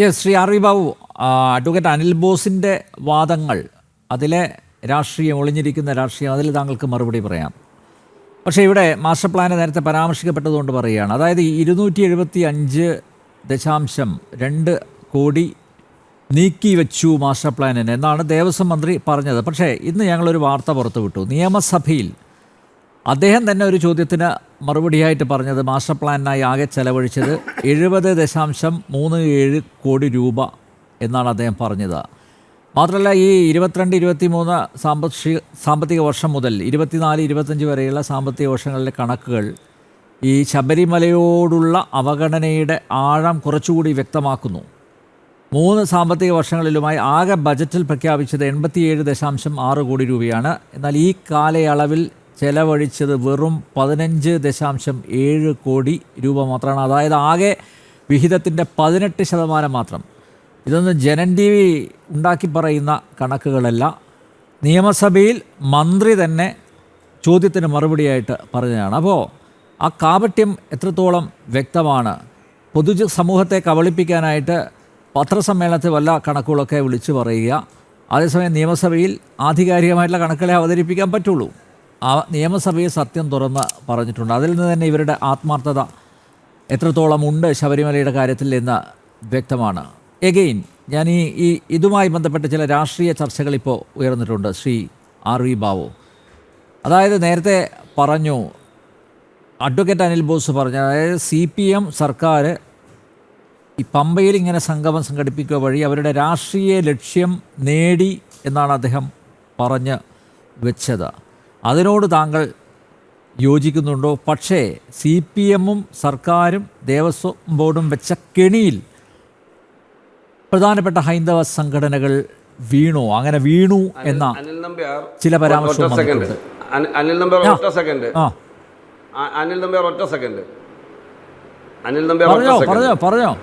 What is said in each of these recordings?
Yes Shri R V Babu advocate Anil ബോസിന്റെ വാദങ്ങൾ അതിലെ രാഷ്ട്രീയം ഒളിഞ്ഞിരിക്കുന്ന രാഷ്ട്രീയം അതിൽ താങ്കൾക്ക് മറുപടി പറയാം. പക്ഷേ ഇവിടെ മാസ്റ്റർ പ്ലാന് നേരത്തെ പരാമർശിക്കപ്പെട്ടതുകൊണ്ട് പറയുകയാണ്. അതായത് ഇരുന്നൂറ്റി എഴുപത്തി അഞ്ച് ദശാംശം രണ്ട് കോടി നീക്കി വെച്ചു മാസ്റ്റർ പ്ലാനിന് എന്നാണ് ദേവസ്വം മന്ത്രി പറഞ്ഞത്. പക്ഷേ ഇന്ന് ഞങ്ങളൊരു വാർത്ത പുറത്തുവിട്ടു. നിയമസഭയിൽ അദ്ദേഹം തന്നെ ഒരു ചോദ്യത്തിന് മറുപടിയായിട്ട് പറഞ്ഞത് മാസ്റ്റർ പ്ലാനിനായി ആകെ ചെലവഴിച്ചത് എഴുപത് ദശാംശം മൂന്ന് ഏഴ് കോടി രൂപ എന്നാണ് അദ്ദേഹം പറഞ്ഞത്. മാത്രമല്ല ഈ ഇരുപത്തിരണ്ട് ഇരുപത്തി മൂന്ന് സാമ്പത്തിക സാമ്പത്തിക വർഷം മുതൽ ഇരുപത്തിനാല് ഇരുപത്തഞ്ച് വരെയുള്ള സാമ്പത്തിക വർഷങ്ങളിലെ കണക്കുകൾ ഈ ശബരിമലയോടുള്ള അവഗണനയുടെ ആഴം കുറച്ചുകൂടി വ്യക്തമാക്കുന്നു. മൂന്ന് സാമ്പത്തിക വർഷങ്ങളിലുമായി ആകെ ബജറ്റിൽ പ്രഖ്യാപിച്ചത് എൺപത്തിയേഴ് ദശാംശം ആറ് കോടി രൂപയാണ്. എന്നാൽ ഈ കാലയളവിൽ ചെലവഴിച്ചത് വെറും പതിനഞ്ച് ദശാംശം ഏഴ് കോടി രൂപ മാത്രമാണ്. അതായത് ആകെ വിഹിതത്തിന്റെ പതിനെട്ട് ശതമാനം മാത്രം. ഇതൊന്നും ജനൻ ടി വി ഉണ്ടാക്കി പറയുന്ന കണക്കുകളല്ല. നിയമസഭയിൽ മന്ത്രി തന്നെ ചോദ്യത്തിന് മറുപടിയായിട്ട് പറഞ്ഞതാണ്. അപ്പോൾ ആ കാപട്യം എത്രത്തോളം വ്യക്തമാണ്? പൊതു സമൂഹത്തെ കബളിപ്പിക്കാനായിട്ട് പത്രസമ്മേളനത്തിൽ വല്ല കണക്കുകളൊക്കെ വിളിച്ചു പറയുക. അതേസമയം നിയമസഭയിൽ ആധികാരികമായിട്ടുള്ള കണക്കുകളെ അവതരിപ്പിക്കാൻ പറ്റുള്ളൂ. ആ നിയമസഭയെ സത്യം തുറന്ന് പറഞ്ഞിട്ടുണ്ട്. അതിൽ നിന്ന് തന്നെ ഇവരുടെ ആത്മാർത്ഥത എത്രത്തോളം ഉണ്ട് ശബരിമലയുടെ കാര്യത്തിൽ എന്ന് വ്യക്തമാണ്. എഗെയിൻ ഞാൻ ഈ ഈ ഇതുമായി ബന്ധപ്പെട്ട ചില രാഷ്ട്രീയ ചർച്ചകൾ ഇപ്പോൾ ഉയർന്നിട്ടുണ്ട് ശ്രീ ആർ വി ബാവു. അതായത് നേരത്തെ പറഞ്ഞു അഡ്വക്കേറ്റ് അനിൽ ബോസ് പറഞ്ഞു അതായത് സി പി എം സർക്കാർ ഈ പമ്പയിൽ ഇങ്ങനെ സംഗമം സംഘടിപ്പിക്കുക വഴി അവരുടെ രാഷ്ട്രീയ ലക്ഷ്യം നേടി എന്നാണ് അദ്ദേഹം പറഞ്ഞ് വെച്ചത്. അതിനോട് താങ്കൾ യോജിക്കുന്നുണ്ടോ? പക്ഷേ സി പി എമ്മും സർക്കാരും ദേവസ്വം ബോർഡും വെച്ച കെണിയിൽ പ്രധാനപ്പെട്ട ഹൈന്ദവ സംഘടനകൾ വീണു? അങ്ങനെ വീണു എന്ന ചില. അനി- അനിൽ നമ്പ്യാർ ഒറ്റ സെക്കൻഡ്. അനിൽ നമ്പ്യാർ ഒറ്റ സെക്കൻഡ്. അനിൽ നമ്പ്യാർ പറഞ്ഞോ പറഞ്ഞോ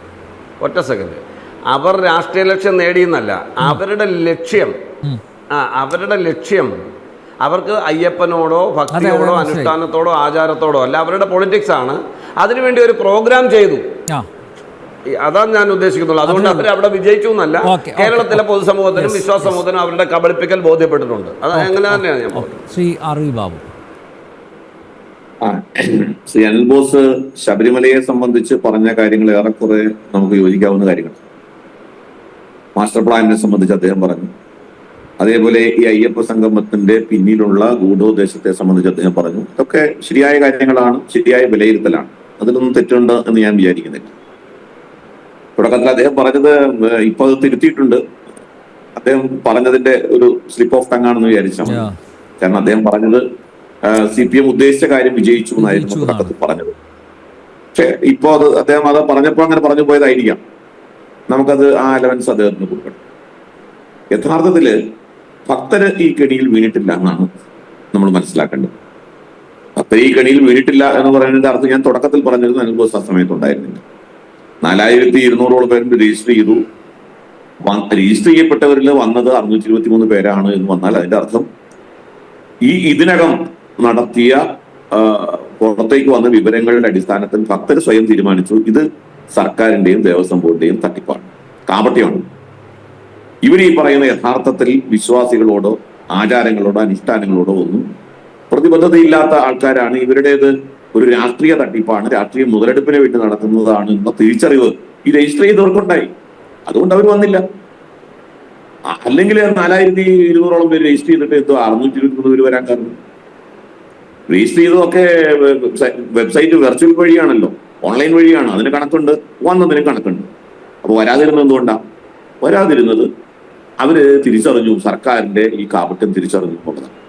ഒറ്റ സെക്കൻഡ്. അവർ രാഷ്ട്രീയ ലക്ഷ്യം നേടിയെന്നല്ല. അവരുടെ ലക്ഷ്യം. ആ അവരുടെ ലക്ഷ്യം അവർക്ക് അയ്യപ്പനോടോ ഭക്തിയോടോ അനുഷ്ഠാനത്തോടോ ആചാരത്തോടോ അല്ല അവരുടെ പൊളിറ്റിക്സ് ആണ്. അതിനുവേണ്ടി ഒരു പ്രോഗ്രാം ചെയ്തു. അതാണ് ഞാൻ ഉദ്ദേശിക്കുന്നുള്ളൂ. അതുകൊണ്ട് അവർ അവിടെ വിജയിച്ചു എന്നല്ല. കേരളത്തിലെ പൊതുസമൂഹത്തിനും വിശ്വാസ സമൂഹത്തിനും അവരുടെ കബളിപ്പിക്കൽ ബോധ്യപ്പെട്ടിട്ടുണ്ട്. അത് അങ്ങനെ തന്നെയാണ് ഞാൻ ശ്രീ ബാബു. ശ്രീ അനിൽ ബോസ് ശബരിമലയെ സംബന്ധിച്ച് പറഞ്ഞ കാര്യങ്ങൾ ഏറെക്കുറെ നമുക്ക് യോജിക്കാവുന്ന കാര്യങ്ങൾ മാസ്റ്റർ പ്ലാനിനെ സംബന്ധിച്ച് അദ്ദേഹം പറഞ്ഞു. അതേപോലെ ഈ അയ്യപ്പ സംഗമത്തിന്റെ പിന്നിലുള്ള ഗൂഢോദ്ദേശത്തെ സംബന്ധിച്ച് അദ്ദേഹം പറഞ്ഞു. ഇതൊക്കെ ശരിയായ കാര്യങ്ങളാണ് ശരിയായ വിലയിരുത്തലാണ്. അതിലൊന്നും തെറ്റുണ്ട് എന്ന് ഞാൻ വിചാരിക്കുന്നില്ല. തുടക്കത്തിൽ അദ്ദേഹം പറഞ്ഞത് ഇപ്പൊ അത് തിരുത്തിയിട്ടുണ്ട്. അദ്ദേഹം പറഞ്ഞതിന്റെ ഒരു സ്ലിപ്പ് ഓഫ് ടങ് ആണെന്ന് വിചാരിച്ചാൽ. കാരണം അദ്ദേഹം പറഞ്ഞത് സി പി എം ഉദ്ദേശിച്ച കാര്യം വിജയിച്ചു എന്നായിരുന്നു തുടക്കത്തിൽ പറഞ്ഞത്. പക്ഷെ ഇപ്പോ അത് അദ്ദേഹം അത് പറഞ്ഞപ്പോ അങ്ങനെ പറഞ്ഞു പോയതായിരിക്കാം. നമുക്കത് ആ അലവൻസ് അദ്ദേഹത്തിന് കൊടുക്കണം. യഥാർത്ഥത്തിൽ ഭക്തര് ഈ കെണിയിൽ വീണിട്ടില്ല എന്നാണ് നമ്മൾ മനസ്സിലാക്കേണ്ടത്. ഭക്തർ ഈ കെണിയിൽ വീണിട്ടില്ല എന്ന് പറയുന്നതിന്റെ അർത്ഥം ഞാൻ തുടക്കത്തിൽ പറഞ്ഞിരുന്നു അനുഭവ സമയത്ത് ഉണ്ടായിരുന്നില്ല. നാലായിരത്തി ഇരുന്നൂറോളം പേരും രജിസ്റ്റർ ചെയ്തു. രജിസ്റ്റർ ചെയ്യപ്പെട്ടവരിൽ വന്നത് അറുന്നൂറ്റി ഇരുപത്തി മൂന്ന് പേരാണ് എന്ന് വന്നാൽ അതിന്റെ അർത്ഥം ഈ ഇതിനകം നടത്തിയ പുറത്തേക്ക് വന്ന വിവരങ്ങളുടെ അടിസ്ഥാനത്തിൽ ഭക്തർ സ്വയം തീരുമാനിച്ചു ഇത് സർക്കാരിന്റെയും ദേവസ്വം ബോർഡിന്റെയും തട്ടിപ്പാണ്. കാപട്യമാണ്. ഇവർ ഈ പറയുന്ന യഥാർത്ഥത്തിൽ വിശ്വാസികളോടോ ആചാരങ്ങളോടോ അനുഷ്ഠാനങ്ങളോടോ ഒന്നും പ്രതിബദ്ധതയില്ലാത്ത ആൾക്കാരാണ്. ഇവരുടേത് ഒരു രാഷ്ട്രീയ തട്ടിപ്പാണ്. രാഷ്ട്രീയ മുതലെടുപ്പിന് വേണ്ടി നടത്തുന്നതാണ് എന്ന തിരിച്ചറിവ് ഈ രജിസ്റ്റർ ചെയ്തവർക്കുണ്ടായി. അതുകൊണ്ട് അവർ വന്നില്ല. അല്ലെങ്കിൽ നാലായിരത്തി ഇരുന്നൂറോളം പേര് രജിസ്റ്റർ ചെയ്തിട്ട് എന്തോ അറുന്നൂറ്റി ഇരുപത്തി മൂന്ന് പേര് വരാൻ കാരണം. രജിസ്റ്റർ ചെയ്തതൊക്കെ വെബ്സൈറ്റ് വെർച്വൽ വഴിയാണല്ലോ. ഓൺലൈൻ വഴിയാണ്. അതിന് കണക്കുണ്ട്. വന്നതിന് കണക്കുണ്ട്. അപ്പൊ വരാതിരുന്നത് എന്തുകൊണ്ടാ? വരാതിരുന്നത് അവർ തിരിച്ചറിഞ്ഞു സർക്കാരിന്റെ ഈ കാപട്യം തിരിച്ചറിഞ്ഞു എന്നുള്ളതാണ്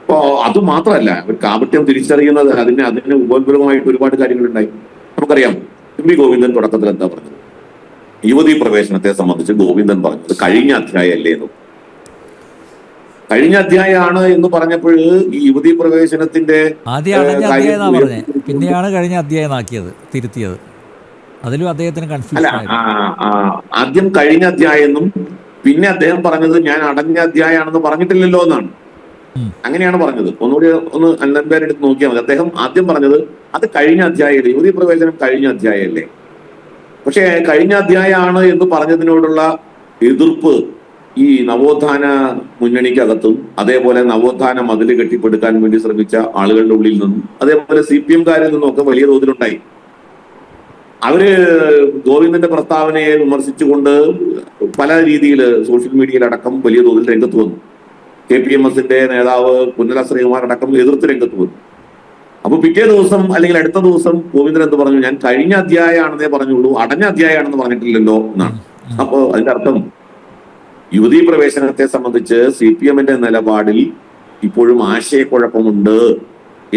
അപ്പോ അത് മാത്രമല്ല അവർ കാപട്യം തിരിച്ചറിയുന്നത് അതിന് അതിന് ഉപോത്ബലമായിട്ട് ഒരുപാട് കാര്യങ്ങളുണ്ടായി. നമുക്കറിയാം എം വി ഗോവിന്ദൻ തുടക്കത്തിൽ എന്താ പറഞ്ഞത്? യുവതി പ്രവേശനത്തെ സംബന്ധിച്ച് ഗോവിന്ദൻ പറഞ്ഞത് കഴിഞ്ഞ അധ്യായമല്ലേ എന്ന്. കഴിഞ്ഞ അധ്യായമാണ് എന്ന് പറഞ്ഞപ്പോൾ ഈ യുവതി പ്രവേശനത്തിന്റെ പിന്നെയാണ് കഴിഞ്ഞ അധ്യായമാക്കിയത് തിരുത്തിയത്. അതിലും അദ്ദേഹത്തിന് കൺഫ്യൂഷൻ ആദ്യം കഴിഞ്ഞ അധ്യായം എന്നും പിന്നെ അദ്ദേഹം പറഞ്ഞത് ഞാൻ അടഞ്ഞ അധ്യായമാണെന്ന് പറഞ്ഞിട്ടില്ലല്ലോ എന്നാണ്. അങ്ങനെയാണ് പറഞ്ഞത്. ഒന്നുകൂടി ഒന്ന് അന്നൻപേരെ എടുത്ത് നോക്കിയാൽ മതി. അദ്ദേഹം ആദ്യം പറഞ്ഞത് അത് കഴിഞ്ഞ അധ്യായമല്ലേ യുവതി പ്രവേശനം കഴിഞ്ഞ അധ്യായമല്ലേ പക്ഷേ കഴിഞ്ഞ അധ്യായമാണ് എന്ന് പറഞ്ഞതിനോടുള്ള എതിർപ്പ് ഈ നവോത്ഥാന മുന്നണിക്കകത്തും അതേപോലെ നവോത്ഥാന മതിൽ കെട്ടിപ്പടുക്കാൻ വേണ്ടി ശ്രമിച്ച ആളുകളുടെ ഉള്ളിൽ നിന്നും അതേപോലെ സി പി എംകാരിൽ നിന്നും ഒക്കെ വലിയ തോതിലുണ്ടായി. അവർ ഗോവിന്ദന്റെ പ്രസ്താവനയെ വിമർശിച്ചുകൊണ്ട് പല രീതിയിൽ സോഷ്യൽ മീഡിയയിലടക്കം വലിയ തോതിൽ രംഗത്ത് വന്നു. കെ പി എം എസിന്റെ നേതാവ് പുന്നല ശ്രീകുമാർ അടക്കം എതിർത്ത് രംഗത്ത് വന്നു. അപ്പൊ പിറ്റേ ദിവസം അല്ലെങ്കിൽ അടുത്ത ദിവസം ഗോവിന്ദൻ എന്ത് പറഞ്ഞു? ഞാൻ കഴിഞ്ഞ അധ്യായമാണെന്നേ പറഞ്ഞുള്ളൂ അടഞ്ഞ അധ്യായമാണെന്ന് പറഞ്ഞിട്ടില്ലല്ലോ എന്നാണ്. അപ്പോൾ അതിന്റെ അർത്ഥം യുവതീ പ്രവേശനത്തെ സംബന്ധിച്ച് സി പി എമ്മിന്റെ നിലപാടിൽ ഇപ്പോഴും ആശയക്കുഴപ്പമുണ്ട്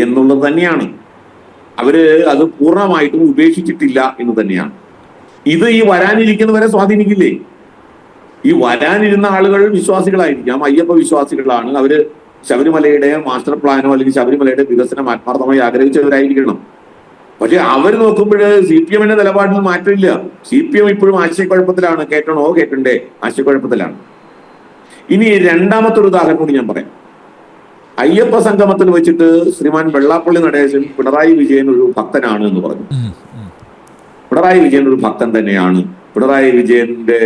എന്നുള്ളത് തന്നെയാണ്. അവർ അത് പൂർണമായിട്ടും ഉപേക്ഷിച്ചിട്ടില്ല എന്ന് തന്നെയാണ്. ഇത് ഈ വരാനിരിക്കുന്നവരെ സ്വാധീനിക്കില്ലേ? ഈ വരാനിരുന്ന ആളുകൾ വിശ്വാസികളായിരിക്കാം. അയ്യപ്പ വിശ്വാസികളാണ്. അവർ ശബരിമലയുടെ മാസ്റ്റർ പ്ലാനോ അല്ലെങ്കിൽ ശബരിമലയുടെ വികസനം ആത്മാർത്ഥമായി ആഗ്രഹിച്ചവരായിരിക്കണം. പക്ഷെ അവർ നോക്കുമ്പോൾ സി പി എമ്മിന്റെ നിലപാടിൽ മാറ്റമില്ല. സി പി എം ഇപ്പോഴും ആശയക്കുഴപ്പത്തിലാണ്. കേട്ടണോ? കേട്ടണ്ടേ. ആശയക്കുഴപ്പത്തിലാണ്. ഇനി രണ്ടാമത്തെ ഒരു ഉദാഹരണം കൂടി ഞാൻ പറയാം. അയ്യപ്പ സംഗമത്തിൽ വെച്ചിട്ട് ശ്രീമാൻ വെള്ളാപ്പള്ളി നടേശൻ പിണറായി വിജയൻ ഒരു ഭക്തനാണ് എന്ന് പറഞ്ഞു. പിണറായി വിജയൻ ഒരു ഭക്തൻ തന്നെയാണ്. പിണറായി വിജയന്റെ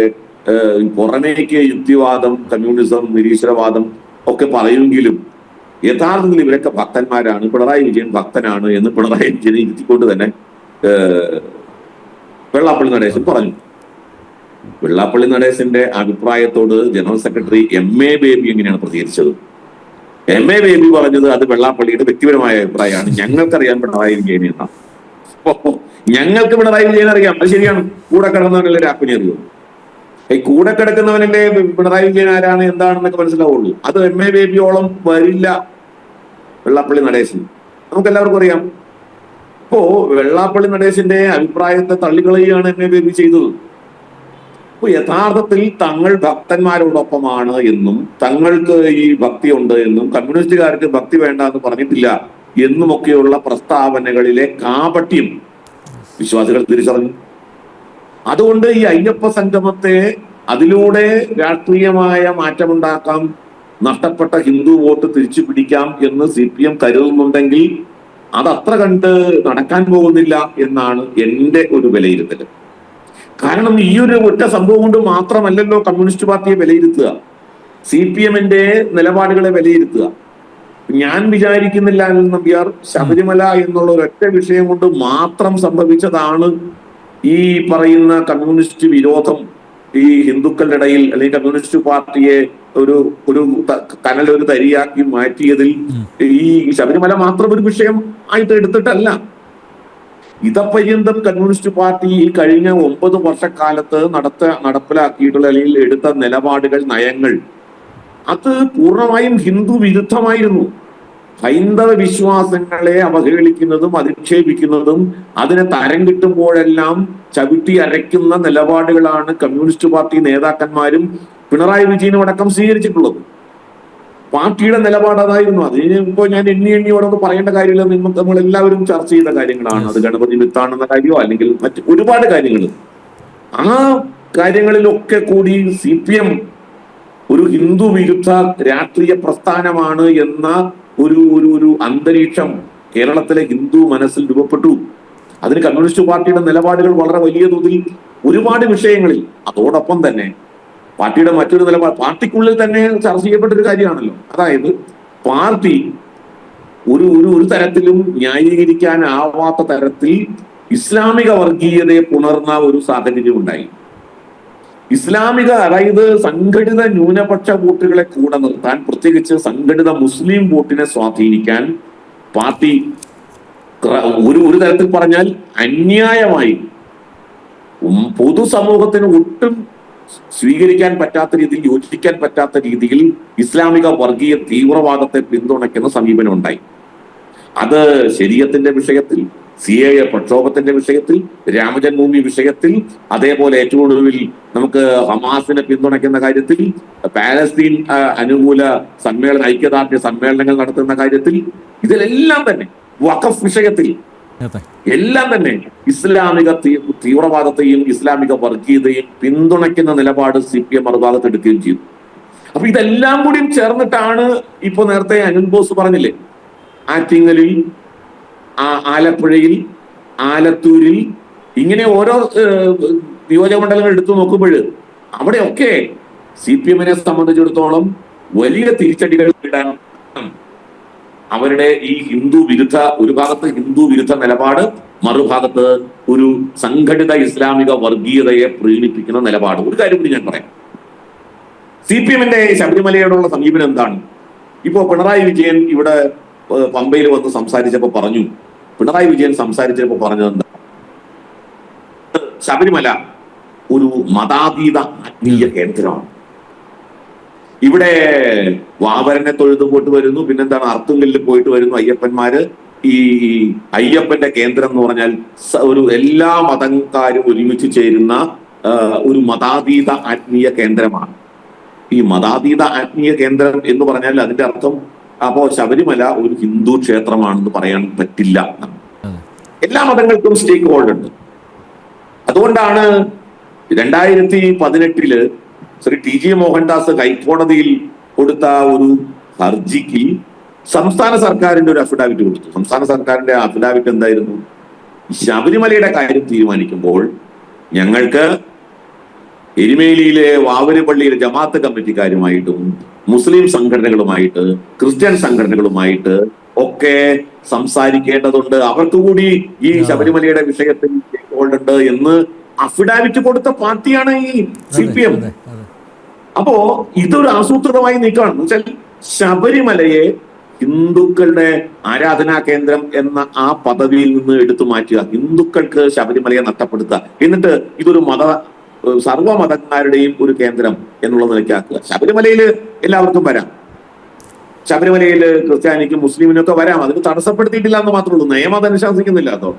പുറമേക്ക് യുക്തിവാദം കമ്മ്യൂണിസം നിരീശ്വരവാദം ഒക്കെ പറയുമെങ്കിലും യഥാർത്ഥത്തിൽ ഇവരൊക്കെ ഭക്തന്മാരാണ്. പിണറായി വിജയൻ ഭക്തനാണ് എന്ന് പിണറായി വിജയനെ ഇരുത്തിക്കൊണ്ട് തന്നെ വെള്ളാപ്പള്ളി നടേശൻ പറഞ്ഞു. വെള്ളാപ്പള്ളി നടേശന്റെ അഭിപ്രായത്തോട് general secretary M A Baby എങ്ങനെയാണ് പ്രതികരിച്ചത്? എം എ ബേബി പറഞ്ഞത് അത് വെള്ളാപ്പള്ളിയുടെ വ്യക്തിപരമായ അഭിപ്രായമാണ്. ഞങ്ങൾക്കറിയാൻ പിണറായി വിജയനെ എന്നാണ് ഞങ്ങൾക്ക് പിണറായി വിജയൻ അറിയാം. അത് ശരിയാണ്. കൂടെ കിടന്നവനല്ലേ രാപ്പിനെ അറിയൂ. ഈ കൂടെ കിടക്കുന്നവനല്ലേ പിണറായി വിജയൻ ആരാണ് എന്താണെന്നൊക്കെ മനസ്സിലാവുള്ളൂ. അത് എം എ ബേബിയോളം വരില്ല വെള്ളാപ്പള്ളി നടേശൻ. നമുക്ക് എല്ലാവർക്കും അറിയാം. ഇപ്പോ വെള്ളാപ്പള്ളി നടേശന്റെ അഭിപ്രായത്തെ തള്ളിക്കളയുകയാണ് എം എ ബേബി ചെയ്തത്. അപ്പൊ യഥാർത്ഥത്തിൽ തങ്ങൾ ഭക്തന്മാരോടൊപ്പമാണ് എന്നും തങ്ങൾക്ക് ഈ ഭക്തി ഉണ്ട് എന്നും കമ്മ്യൂണിസ്റ്റുകാർക്ക് ഭക്തി വേണ്ട എന്ന് പറഞ്ഞിട്ടില്ല എന്നുമൊക്കെയുള്ള പ്രസ്താവനകളിലെ കാപട്യം വിശ്വാസികൾ തിരിച്ചറിഞ്ഞു. അതുകൊണ്ട് ഈ അയ്യപ്പ സംഗമത്തെ അതിലൂടെ രാഷ്ട്രീയമായ മാറ്റമുണ്ടാക്കാം നഷ്ടപ്പെട്ട ഹിന്ദു വോട്ട് തിരിച്ചു പിടിക്കാം എന്ന് സി പി എം കരുതുന്നുണ്ടെങ്കിൽ അത് അത്ര കണ്ട് നടക്കാൻ പോകുന്നില്ല എന്നാണ് എന്റെ ഒരു വിലയിരുത്തൽ കാരണം ഈ ഒരു ഒറ്റ സംഭവം കൊണ്ട് മാത്രമല്ലല്ലോ കമ്മ്യൂണിസ്റ്റ് പാർട്ടിയെ വിലയിരുത്തുക. സി പി എമ്മിന്റെ നിലപാടുകളെ വിലയിരുത്തുക. ഞാൻ വിചാരിക്കുന്നില്ല അനിൽ നമ്പ്യാർ ശബരിമല എന്നുള്ള ഒരൊറ്റ വിഷയം കൊണ്ട് മാത്രം സംഭവിച്ചതാണ് ഈ പറയുന്ന കമ്മ്യൂണിസ്റ്റ് വിരോധം ഈ ഹിന്ദുക്കളുടെ ഇടയിൽ അല്ലെങ്കിൽ കമ്മ്യൂണിസ്റ്റ് പാർട്ടിയെ ഒരു ഒരു കനൽ ഒരു തരിയാക്കി മാറ്റിയതിൽ ഈ ശബരിമല മാത്രം ഒരു വിഷയം ആയിട്ട് എടുത്തിട്ടല്ല. ഇതപര്യന്തം കമ്മ്യൂണിസ്റ്റ് പാർട്ടി ഈ കഴിഞ്ഞ ഒമ്പത് വർഷക്കാലത്ത് നടത്ത നടപ്പിലാക്കിയിട്ടുള്ള അല്ലെങ്കിൽ എടുത്ത നിലപാടുകൾ നയങ്ങൾ അത് പൂർണമായും ഹിന്ദു വിരുദ്ധമായിരുന്നു. ഹൈന്ദവ വിശ്വാസങ്ങളെ അവഹേളിക്കുന്നതും അധിക്ഷേപിക്കുന്നതും അതിനെ തരം കിട്ടുമ്പോഴെല്ലാം ചവിട്ടി അരയ്ക്കുന്ന നിലപാടുകളാണ് കമ്മ്യൂണിസ്റ്റ് പാർട്ടി നേതാക്കന്മാരും പിണറായി വിജയനും അടക്കം സ്വീകരിച്ചിട്ടുള്ളത്. പാർട്ടിയുടെ നിലപാട് അതായിരുന്നു. അതിന് ഇപ്പോ ഞാൻ എണ്ണി എണ്ണി ഓരോന്ന് പറയേണ്ട കാര്യമില്ല. നിങ്ങൾ നമ്മൾ എല്ലാവരും ചർച്ച ചെയ്ത കാര്യങ്ങളാണ്. അത് ഗണപതി വിത്താണെന്ന കാര്യമോ അല്ലെങ്കിൽ മറ്റ് ഒരുപാട് കാര്യങ്ങൾ ആ കാര്യങ്ങളിലൊക്കെ കൂടി സി പി എം ഒരു ഹിന്ദു വിരുദ്ധ രാഷ്ട്രീയ പ്രസ്ഥാനമാണ് എന്ന ഒരു ഒരു ഒരു അന്തരീക്ഷം കേരളത്തിലെ ഹിന്ദു മനസ്സിൽ രൂപപ്പെട്ടു. അതിന് കമ്മ്യൂണിസ്റ്റ് പാർട്ടിയുടെ നിലപാടുകൾ വളരെ വലിയ തോതിൽ ഒരുപാട് വിഷയങ്ങളിൽ അതോടൊപ്പം തന്നെ പാർട്ടിയുടെ മറ്റൊരു നിലപാട് പാർട്ടിക്കുള്ളിൽ തന്നെ ചർച്ച ചെയ്യപ്പെട്ട ഒരു കാര്യമാണല്ലോ. അതായത് പാർട്ടി ഒരു ഒരു ഒരു തരത്തിലും ന്യായീകരിക്കാനാവാത്ത തരത്തിൽ ഇസ്ലാമിക വർഗീയതയെ പുണർന്ന ഒരു സാഹചര്യം ഉണ്ടായി. ഇസ്ലാമിക അതായത് സംഘടിത ന്യൂനപക്ഷ വോട്ടുകളെ കൂടെ നിർത്താൻ പ്രത്യേകിച്ച് സംഘടിത മുസ്ലിം വോട്ടിനെ സ്വാധീനിക്കാൻ പാർട്ടി ഒരു ഒരു തരത്തിൽ പറഞ്ഞാൽ അന്യായമായി. പൊതുസമൂഹത്തിന് ഒട്ടും സ്വീകരിക്കാൻ പറ്റാത്ത രീതിയിൽ യോജിക്കാൻ പറ്റാത്ത രീതിയിൽ ഇസ്ലാമിക വർഗീയ തീവ്രവാദത്തെ പിന്തുണയ്ക്കുന്ന സമീപനം ഉണ്ടായി അത് ശരീരത്തിന്റെ വിഷയത്തിൽ സി എ പ്രക്ഷോഭത്തിന്റെ വിഷയത്തിൽ രാമജന്മഭൂമി വിഷയത്തിൽ അതേപോലെ ഏറ്റവും ഒടുവിൽ നമുക്ക് ഹമാസിനെ പിന്തുണയ്ക്കുന്ന കാര്യത്തിൽ പാലസ്തീൻ അനുകൂല സമ്മേളന ഐക്യദാർഢ്യ സമ്മേളനങ്ങൾ നടത്തുന്ന കാര്യത്തിൽ ഇതിലെല്ലാം തന്നെ വഖഫ് വിഷയത്തിൽ എല്ലാം തന്നെ ഇസ്ലാമിക തീവ്രവാദത്തെയും ഇസ്ലാമിക വർഗീയതയും പിന്തുണയ്ക്കുന്ന നിലപാട് സി പി എം മറുഭാഗത്ത് എടുക്കുകയും ചെയ്തു. അപ്പൊ ഇതെല്ലാം കൂടിയും ചേർന്നിട്ടാണ് ഇപ്പൊ നേരത്തെ അനിൽ ബോസ് പറഞ്ഞില്ലേ? ആറ്റിങ്ങലിൽ ആലപ്പുഴയിൽ ആലത്തൂരിൽ ഇങ്ങനെ ഓരോ നിയോജക മണ്ഡലങ്ങൾ എടുത്തു നോക്കുമ്പോൾ അവിടെയൊക്കെ സി പി എമ്മിനെ സംബന്ധിച്ചിടത്തോളം വലിയ തിരിച്ചടികൾ അവരുടെ ഈ ഹിന്ദു വിരുദ്ധ ഒരു ഭാഗത്ത് ഹിന്ദു വിരുദ്ധ നിലപാട് മറുഭാഗത്ത് ഒരു സംഘടിത ഇസ്ലാമിക വർഗീയതയെ പ്രീണിപ്പിക്കുന്ന നിലപാട്. ഒരു കാര്യം കൂടി ഞാൻ പറയാം. സി പി എമ്മിന്റെ ശബരിമലയോടുള്ള സമീപനം എന്താണ്? ഇപ്പോ പിണറായി വിജയൻ ഇവിടെ പമ്പയിൽ വന്ന് സംസാരിച്ചപ്പോ പറഞ്ഞു. പിണറായി വിജയൻ സംസാരിച്ചപ്പോ പറഞ്ഞത് എന്താ? ശബരിമല ഒരു മതാതീത ആത്മീയ കേന്ദ്രമാണ്. ഇവിടെ വാവരനെ തൊഴുതു പോയിട്ട് വരുന്നു. പിന്നെന്താണ്? അർത്തുങ്കലിൽ പോയിട്ട് വരുന്നു അയ്യപ്പന്മാര്. ഈ അയ്യപ്പന്റെ കേന്ദ്രം എന്ന് പറഞ്ഞാൽ ഒരു എല്ലാ മതക്കാരും ഒരുമിച്ച് ചേരുന്ന ഒരു മതാതീത ആത്മീയ കേന്ദ്രമാണ്. ഈ മതാതീത ആത്മീയ കേന്ദ്രം എന്ന് പറഞ്ഞാൽ അതിന്റെ അർത്ഥം അപ്പോ ശബരിമല ഒരു ഹിന്ദു ക്ഷേത്രമാണെന്ന് പറയാൻ പറ്റില്ല. എല്ലാ മതങ്ങൾക്കും സ്റ്റേക്ക് ഹോൾഡ് ഉണ്ട്. അതുകൊണ്ടാണ് രണ്ടായിരത്തി പതിനെട്ടിൽ ശ്രീ ടി ജി മോഹൻദാസ് ഹൈക്കോടതിയിൽ കൊടുത്ത ഒരു ഹർജിക്ക് സംസ്ഥാന സർക്കാരിന്റെ ഒരു അഫിഡാവിറ്റ് കൊടുത്തു. സംസ്ഥാന സർക്കാരിന്റെ അഫിഡാവിറ്റ് എന്തായിരുന്നു? ശബരിമലയുടെ കാര്യം തീരുമാനിക്കുമ്പോൾ ഞങ്ങൾക്ക് എരുമേലിയിലെ വാവരപ്പള്ളിയിലെ ജമാഅത്ത് കമ്മിറ്റിക്കാരുമായിട്ടും മുസ്ലിം സംഘടനകളുമായിട്ട് ക്രിസ്ത്യൻ സംഘടനകളുമായിട്ട് ഒക്കെ സംസാരിക്കേണ്ടതുണ്ട്. അവർക്ക് കൂടി ഈ ശബരിമലയുടെ വിഷയത്തിൽ hold ഉണ്ട് എന്ന് അഫിഡാവിറ്റ് കൊടുത്ത പാർട്ടിയാണ് ഈ സി പി എം. അപ്പോ ഇതൊരു ആസൂത്രിതമായി നീക്കമാണ് വെച്ചാൽ ശബരിമലയെ ഹിന്ദുക്കളുടെ ആരാധനാ കേന്ദ്രം എന്ന ആ പദവിയിൽ നിന്ന് എടുത്തു മാറ്റുക. ഹിന്ദുക്കൾക്ക് ശബരിമലയെ നഷ്ടപ്പെടുത്തുക. എന്നിട്ട് ഇതൊരു മത ഏഹ് സർവമതക്കാരുടെയും ഒരു കേന്ദ്രം എന്നുള്ള നിലയ്ക്കാക്കുക ശബരിമലയിൽ എല്ലാവർക്കും വരാം. ശബരിമലയിൽ ക്രിസ്ത്യാനിക്കും മുസ്ലിമിനും ഒക്കെ വരാം. അതിന് തടസ്സപ്പെടുത്തിയിട്ടില്ല എന്ന് മാത്രമേ ഉള്ളൂ. നിയമം അനുശാസിക്കുന്നില്ല അതോ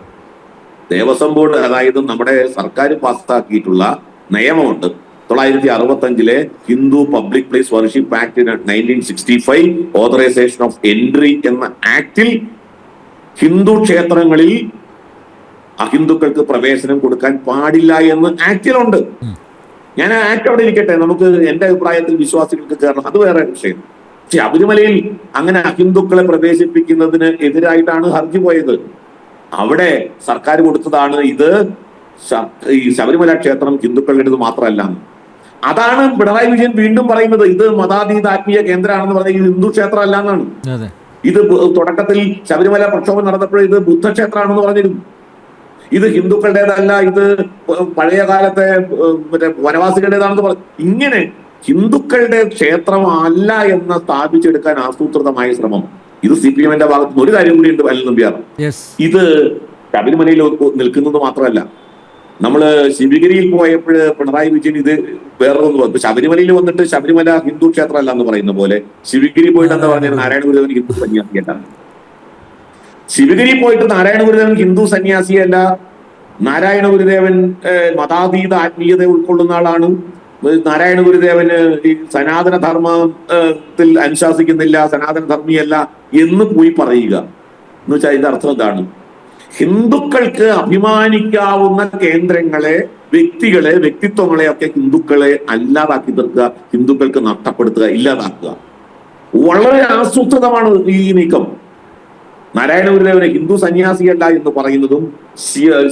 ദേവസ്വം ബോർഡ് അതായത് നമ്മുടെ സർക്കാർ പാസ്സാക്കിയിട്ടുള്ള നിയമമുണ്ട്. തൊള്ളായിരത്തി അറുപത്തി അഞ്ചിലെ Hindu public place worship act nineteen sixty five authorisation of entry എന്ന ആക്ടിൽ ഹിന്ദു ക്ഷേത്രങ്ങളിൽ അഹിന്ദുക്കൾക്ക് പ്രവേശനം കൊടുക്കാൻ പാടില്ല എന്ന് ആക്ടിലുണ്ട്. ഞാൻ ആ ആക്ട് അവിടെ ഇരിക്കട്ടെ. നമുക്ക് എന്റെ അഭിപ്രായത്തിൽ വിശ്വാസികൾക്ക് കയറണം അത് വേറെ വിഷയം. ശബരിമലയിൽ അങ്ങനെ അഹിന്ദുക്കളെ പ്രവേശിപ്പിക്കുന്നതിന് എതിരായിട്ടാണ് ഹർജി പോയത്. അവിടെ സർക്കാർ കൊടുത്തതാണ് ഇത്. ഈ ശബരിമല ക്ഷേത്രം ഹിന്ദുക്കളുടേത് മാത്രമല്ല. അതാണ് പിണറായി വിജയൻ വീണ്ടും പറയുന്നത് ഇത് മതാതീത ആത്മീയ കേന്ദ്രമാണെന്ന് പറഞ്ഞ ഇത് ഹിന്ദു ക്ഷേത്രം അല്ല എന്നാണ് ഇത് തുടക്കത്തിൽ ശബരിമല പ്രക്ഷോഭം നടന്നപ്പോൾ ഇത് ബുദ്ധക്ഷേത്രമാണെന്ന് പറഞ്ഞിരുന്നു. ഇത് ഹിന്ദുക്കളുടേതല്ല ഇത് പഴയ കാലത്തെ മറ്റേ വനവാസികളുടേതാണെന്ന് പറഞ്ഞു ഇങ്ങനെ ഹിന്ദുക്കളുടെ ക്ഷേത്രം അല്ല എന്ന് സ്ഥാപിച്ചെടുക്കാൻ ആസൂത്രിതമായ ശ്രമം. ഇത് സി പി എമ്മിന്റെ ഭാഗത്ത് നിന്ന് ഒരു കാര്യം കൂടി ഉണ്ട് അനിൽ നമ്പ്യാർ. ഇത് ശബരിമലയിൽ നിൽക്കുന്നത് മാത്രമല്ല. നമ്മൾ ശിവഗിരിയിൽ പോയപ്പോൾ പിണറായി വിജയൻ ഇത് വേറൊന്നും പറഞ്ഞു ശബരിമലയിൽ വന്നിട്ട് ശബരിമല ഹിന്ദു ക്ഷേത്രമല്ല എന്ന് പറയുന്ന പോലെ ശിവഗിരി പോയിട്ട് എന്താ പറഞ്ഞത്? നാരായണ ഗുരുദേവൻ ഹിന്ദു സന്യാസിയല്ല. ശിവഗിരി പോയിട്ട് നാരായണ ഗുരുദേവൻ ഹിന്ദു സന്യാസിയല്ല. നാരായണ ഗുരുദേവൻ മതാതീത ആത്മീയത ഉൾക്കൊള്ളുന്ന ആളാണ്. നാരായണ ഗുരുദേവന് ഈ സനാതന ധർമ്മത്തിൽ അനുശാസിക്കുന്നില്ല സനാതന ധർമ്മിയല്ല എന്ന് പോയി പറയുക. എന്ന് വെച്ചാൽ ഇതിന്റെ അർത്ഥം എന്താണ്? ഹിന്ദുക്കൾക്ക് അഭിമാനിക്കാവുന്ന കേന്ദ്രങ്ങളെ വ്യക്തികളെ വ്യക്തിത്വങ്ങളെ ഒക്കെ ഹിന്ദുക്കളെ അല്ലാതാക്കി തീർക്കുക ഹിന്ദുക്കൾക്ക് നഷ്ടപ്പെടുത്തുക ഇല്ലാതാക്കുക. വളരെ ആസൂത്രിതമാണ് ഈ നീക്കം. നാരായണ ഗുരുദേവനെ ഹിന്ദു സന്യാസിയല്ല എന്ന് പറയുന്നതും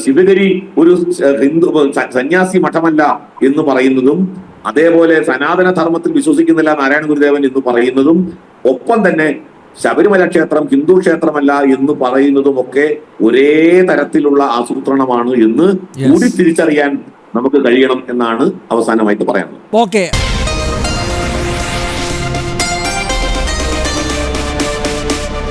ശിവഗിരി ഒരു ഹിന്ദു സന്യാസി മഠമല്ല എന്ന് പറയുന്നതും അതേപോലെ സനാതന ധർമ്മത്തിൽ വിശ്വസിക്കുന്നില്ല നാരായണ ഗുരുദേവൻ എന്ന് പറയുന്നതും ഒപ്പം തന്നെ ശബരിമല ക്ഷേത്രം ഹിന്ദു ക്ഷേത്രമല്ല എന്ന് പറയുന്നതും ഒക്കെ ഒരേ തരത്തിലുള്ള ആസൂത്രണമാണ് എന്ന് കൂടി തിരിച്ചറിയാൻ നമുക്ക് കഴിയണം എന്നാണ് അവസാനമായിട്ട് പറയാനുള്ളത്. ഓക്കെ